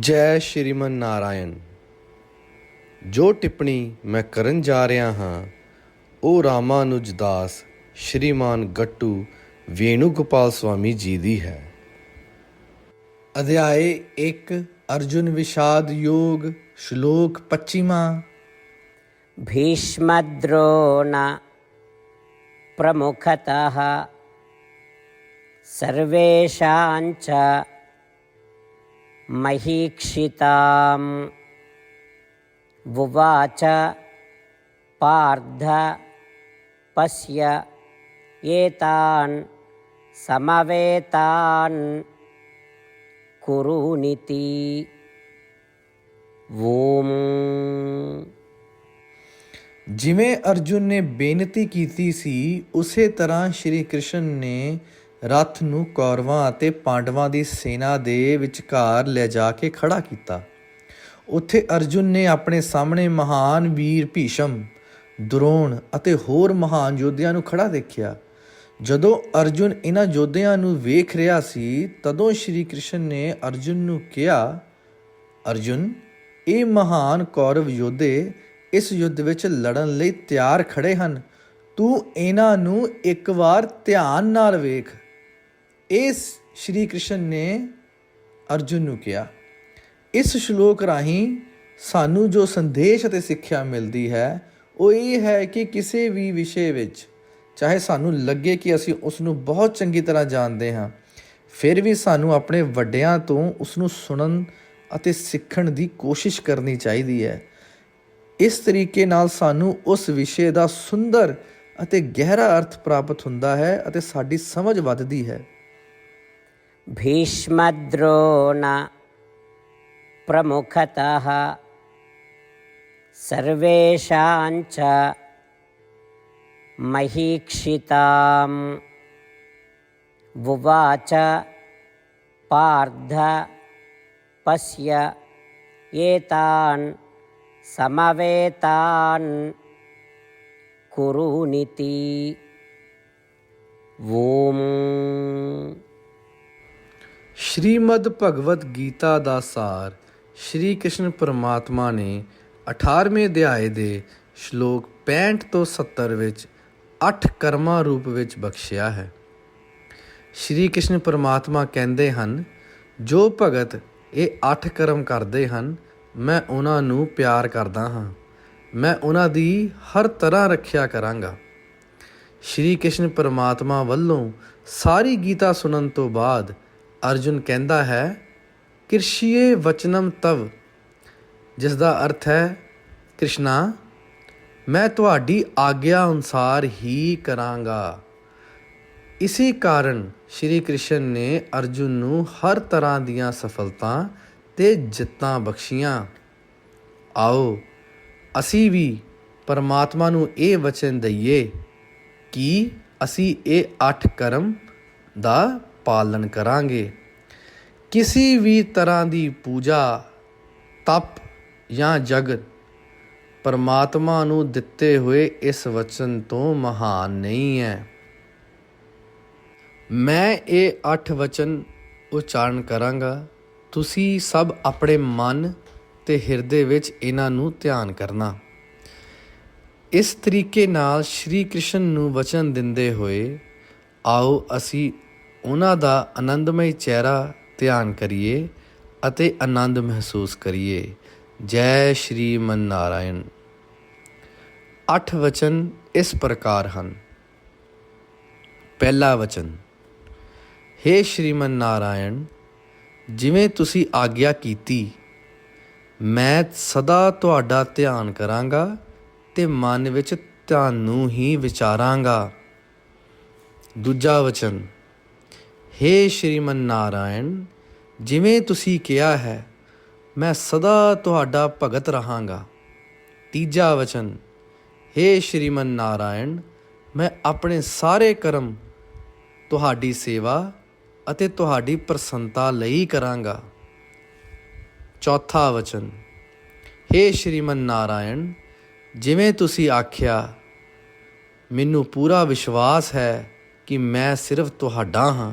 ਜੈ ਸ਼੍ਰੀਮਨ ਨਾਰਾਇਣ ਜੋ ਟਿੱਪਣੀ ਮੈਂ ਕਰਨ ਜਾ ਰਿਹਾ ਹਾਂ ਉਹ ਰਾਮਾਨੁਜ ਦਾਸ ਸ਼੍ਰੀਮਾਨ ਗੱਟੂ ਵੇਣੂ ਗੋਪਾਲ ਸਵਾਮੀ ਜੀ ਦੀ ਹੈ ਅਧਿਆਏ 1 ਅਰਜੁਨ ਵਿਸ਼ਾਦ ਯੋਗ ਸ਼ਲੋਕ 25ਵਾਂ भीष्मद्रोण प्रमुखतः सर्वेषां च महीक्षिताम्। उवाच पार्थ, पश्य, एतान् समवेतान् कुरूनिति ओम जिमें अर्जुन ने बेनती की थी सी, उसे तरह श्री कृष्ण ने ਰਥ ਨੂੰ ਕੌਰਵਾਂ ਅਤੇ ਪਾਂਡਵਾਂ ਦੀ ਸੈਨਾ ਦੇ ਵਿਚਕਾਰ ਲੈ ਜਾ ਕੇ ਖੜਾ ਕੀਤਾ। ਉੱਥੇ ਅਰਜੁਨ ਨੇ ਆਪਣੇ ਸਾਹਮਣੇ ਮਹਾਨ ਵੀਰ ਭੀਸ਼ਮ, ਦੁਰੋਣ ਅਤੇ ਹੋਰ ਮਹਾਨ ਯੋਧਿਆਂ ਨੂੰ ਖੜਾ ਦੇਖਿਆ। ਜਦੋਂ ਅਰਜੁਨ ਇਹਨਾਂ ਯੋਧਿਆਂ ਨੂੰ ਵੇਖ ਰਿਹਾ ਸੀ, ਤਦੋਂ ਸ਼੍ਰੀ ਕ੍ਰਿਸ਼ਨ ਨੇ ਅਰਜੁਨ ਨੂੰ ਕਿਹਾ, ਅਰਜੁਨ, ਇਹ ਮਹਾਨ ਕੌਰਵ ਯੋਧੇ ਇਸ ਯੁੱਧ ਵਿੱਚ ਲੜਨ ਲਈ ਤਿਆਰ ਖੜੇ ਹਨ। ਤੂੰ ਇਹਨਾਂ ਨੂੰ ਇੱਕ ਵਾਰ ਧਿਆਨ ਨਾਲ ਵੇਖ। ਇਸ ਸ਼੍ਰੀ ਕ੍ਰਿਸ਼ਨ ਨੇ ਅਰਜੁਨ ਨੂੰ ਕਿਹਾ, ਇਸ ਸ਼ਲੋਕ ਰਾਹੀਂ ਸਾਨੂੰ ਜੋ ਸੰਦੇਸ਼ ਅਤੇ ਸਿੱਖਿਆ ਮਿਲਦੀ ਹੈ, ਉਹ ਇਹ ਹੈ ਕਿ ਕਿਸੇ ਵੀ ਵਿਸ਼ੇ ਵਿੱਚ, ਚਾਹੇ ਸਾਨੂੰ ਲੱਗੇ ਕਿ ਅਸੀਂ ਉਸ ਨੂੰ ਬਹੁਤ ਚੰਗੀ ਤਰ੍ਹਾਂ ਜਾਣਦੇ ਹਾਂ, ਫਿਰ ਵੀ ਸਾਨੂੰ ਆਪਣੇ ਵੱਡਿਆਂ ਤੋਂ ਉਸ ਨੂੰ ਸੁਣਨ ਅਤੇ ਸਿੱਖਣ ਦੀ ਕੋਸ਼ਿਸ਼ ਕਰਨੀ ਚਾਹੀਦੀ ਹੈ। ਇਸ ਤਰੀਕੇ ਨਾਲ ਸਾਨੂੰ ਉਸ ਵਿਸ਼ੇ ਦਾ ਸੁੰਦਰ ਅਤੇ ਗਹਿਰਾ ਅਰਥ ਪ੍ਰਾਪਤ ਹੁੰਦਾ ਹੈ ਅਤੇ ਸਾਡੀ ਸਮਝ ਵੱਧਦੀ ਹੈ। भीष्मद्रोण प्रमुखतः सर्वेषां च महीक्षिताम् उवाच पार्थ पश्य एतान् समवेतान् कुरुनिति ॐ ਸ਼੍ਰੀਮਦ ਭਗਵਦ ਗੀਤਾ ਦਾ ਸਾਰ ਸ਼੍ਰੀ ਕ੍ਰਿਸ਼ਨ ਪਰਮਾਤਮਾ ਨੇ 18ਵੇਂ ਅਧਿਆਏ ਦੇ ਸ਼ਲੋਕ 65 ਤੋਂ 70 ਵਿੱਚ ਅੱਠ ਕਰਮਾਂ ਰੂਪ ਵਿੱਚ ਬਖਸ਼ਿਆ ਹੈ। ਸ਼੍ਰੀ ਕ੍ਰਿਸ਼ਨ ਪਰਮਾਤਮਾ ਕਹਿੰਦੇ ਹਨ, ਜੋ ਭਗਤ ਇਹ ਅੱਠ ਕਰਮ ਕਰਦੇ ਹਨ, ਮੈਂ ਉਹਨਾਂ ਨੂੰ ਪਿਆਰ ਕਰਦਾ ਹਾਂ। ਮੈਂ ਉਹਨਾਂ ਦੀ ਹਰ ਤਰ੍ਹਾਂ ਰੱਖਿਆ ਕਰਾਂਗਾ। ਸ਼੍ਰੀ ਕ੍ਰਿਸ਼ਨ ਪਰਮਾਤਮਾ ਵੱਲੋਂ ਸਾਰੀ ਗੀਤਾ ਸੁਣਨ ਤੋਂ ਬਾਅਦ ਅਰਜੁਨ ਕਹਿੰਦਾ ਹੈ, ਕਿਰਸ਼ੀਏ ਵਚਨਮ ਤਵ ਜਿਸ ਦਾ ਅਰਥ ਹੈ, ਕ੍ਰਿਸ਼ਨਾ, ਮੈਂ ਤੁਹਾਡੀ ਆਗਿਆ ਅਨੁਸਾਰ ਹੀ ਕਰਾਂਗਾ। ਇਸੇ ਕਾਰਨ ਸ਼੍ਰੀ ਕ੍ਰਿਸ਼ਨ ਨੇ ਅਰਜੁਨ ਨੂੰ ਹਰ ਤਰ੍ਹਾਂ ਦੀਆਂ ਸਫਲਤਾ ਤੇ ਜਿੱਤਾਂ ਬਖਸ਼ੀਆਂ। ਆਓ, ਅਸੀਂ ਵੀ ਪਰਮਾਤਮਾ ਨੂੰ ਇਹ ਵਚਨ ਦਈਏ ਕਿ ਅਸੀਂ ਇਹ ਅੱਠ ਕਰਮ ਦਾ ਪਾਲਣ ਕਰਾਂਗੇ। ਕਿਸੇ ਵੀ ਤਰ੍ਹਾਂ ਦੀ ਪੂਜਾ, ਤਪ ਜਾਂ ਜਗਤ ਪਰਮਾਤਮਾ ਨੂੰ ਦਿੱਤੇ ਹੋਏ ਇਸ ਵਚਨ ਤੋਂ ਮਹਾਨ ਨਹੀਂ ਹੈ। ਮੈਂ ਇਹ ਅੱਠ ਵਚਨ ਉਚਾਰਨ ਕਰਾਂਗਾ। ਤੁਸੀਂ ਸਭ ਆਪਣੇ ਮਨ ਤੇ ਹਿਰਦੇ ਵਿੱਚ ਇਹਨਾਂ ਨੂੰ ਧਿਆਨ ਕਰਨਾ। ਇਸ ਤਰੀਕੇ ਨਾਲ ਸ਼੍ਰੀ ਕ੍ਰਿਸ਼ਨ ਨੂੰ ਵਚਨ ਦਿੰਦੇ ਹੋਏ, ਆਓ ਅਸੀਂ ਉਹਨਾਂ ਦਾ ਆਨੰਦਮਈ ਚਿਹਰਾ ਧਿਆਨ ਕਰੀਏ ਅਤੇ ਆਨੰਦ ਮਹਿਸੂਸ ਕਰੀਏ। ਜੈ ਸ਼੍ਰੀ ਮਨ ਨਾਰਾਇਣ ਅੱਠ ਵਚਨ ਇਸ ਪ੍ਰਕਾਰ ਹਨ। ਪਹਿਲਾ ਵਚਨ हे ਸ਼੍ਰੀਮਨ ਨਾਰਾਇਣ ਜਿਵੇਂ ਤੁਸੀਂ ਆਗਿਆ ਕੀਤੀ, ਮੈਂ ਸਦਾ ਤੁਹਾਡਾ ਧਿਆਨ ਕਰਾਂਗਾ ਤੇ ਮਨ ਵਿੱਚ ਤੁਹਾਨੂੰ ਹੀ ਵਿਚਾਰਾਂਗਾ। ਦੂਜਾ ਵਚਨ हे ਸ਼੍ਰੀਮਨ ਨਾਰਾਇਣ ਜਿਵੇਂ ਤੁਸੀਂ ਕਿਹਾ ਹੈ ਮੈਂ ਸਦਾ ਤੁਹਾਡਾ ਭਗਤ ਰਹਾਂਗਾ ਤੀਜਾ ਵਚਨ हे ਸ਼੍ਰੀਮਨ ਨਾਰਾਇਣ ਮੈਂ ਆਪਣੇ ਸਾਰੇ ਕਰਮ ਤੁਹਾਡੀ ਸੇਵਾ ਅਤੇ ਤੁਹਾਡੀ ਪ੍ਰਸੰਨਤਾ ਲਈ ਕਰਾਂਗਾ ਚੌਥਾ ਵਚਨ हे ਸ਼੍ਰੀਮਨ ਨਾਰਾਇਣ ਜਿਵੇਂ ਤੁਸੀਂ ਆਖਿਆ ਮੈਨੂੰ ਪੂਰਾ ਵਿਸ਼ਵਾਸ ਹੈ ਕਿ ਮੈਂ ਸਿਰਫ ਤੁਹਾਡਾ ਹਾਂ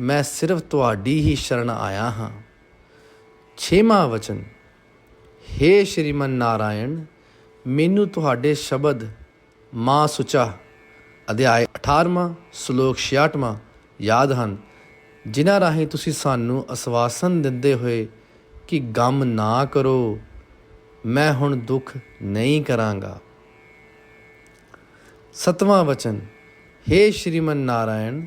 ਮੈਂ ਸਿਰਫ ਤੁਹਾਡੀ ਹੀ ਸ਼ਰਨ ਆਇਆ ਹਾਂ। ਛੇਵਾਂ ਵਚਨ हे ਸ਼੍ਰੀਮਨ ਨਾਰਾਇਣ, ਮੈਨੂੰ ਤੁਹਾਡੇ ਸ਼ਬਦ ਮਾਂ ਸੁਚਾ, ਅਧਿਆਇ 18ਵਾਂ ਸ਼ਲੋਕ 66ਵਾਂ ਯਾਦ ਹਨ, ਜਿਨ੍ਹਾਂ ਰਾਹੀਂ ਤੁਸੀਂ ਸਾਨੂੰ ਅਸਵਾਸਨ ਦਿੰਦੇ ਹੋਏ ਕਿ ਗਮ ਨਾ ਕਰੋ, ਮੈਂ ਹੁਣ ਦੁੱਖ ਨਹੀਂ ਕਰਾਂਗਾ। ਸਤਵਾਂ ਵਚਨ हे ਸ਼੍ਰੀਮਨ ਨਾਰਾਇਣ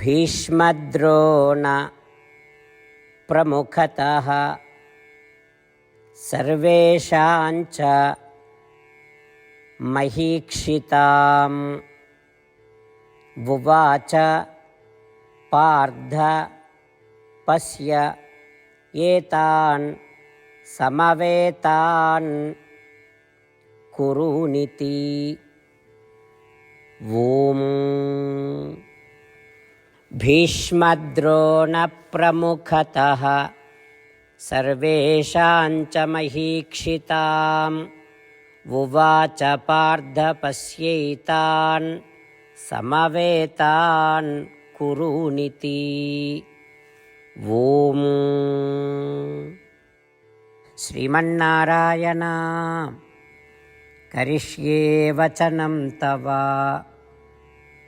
भीष्मद्रोण प्रमुखतः सर्वेषां च महीक्षिताम् उवाच पार्थ पश्य एतान् समवेतान् कुरुनिति ॐ भीष्मद्रोणप्रमुखतः सर्वेषां च महीक्षिताम् उवाच पार्थ पश्यैतान् समवेतान् कुरुनिति ॐ श्रीमन्नारायण करिष्ये वचनं तव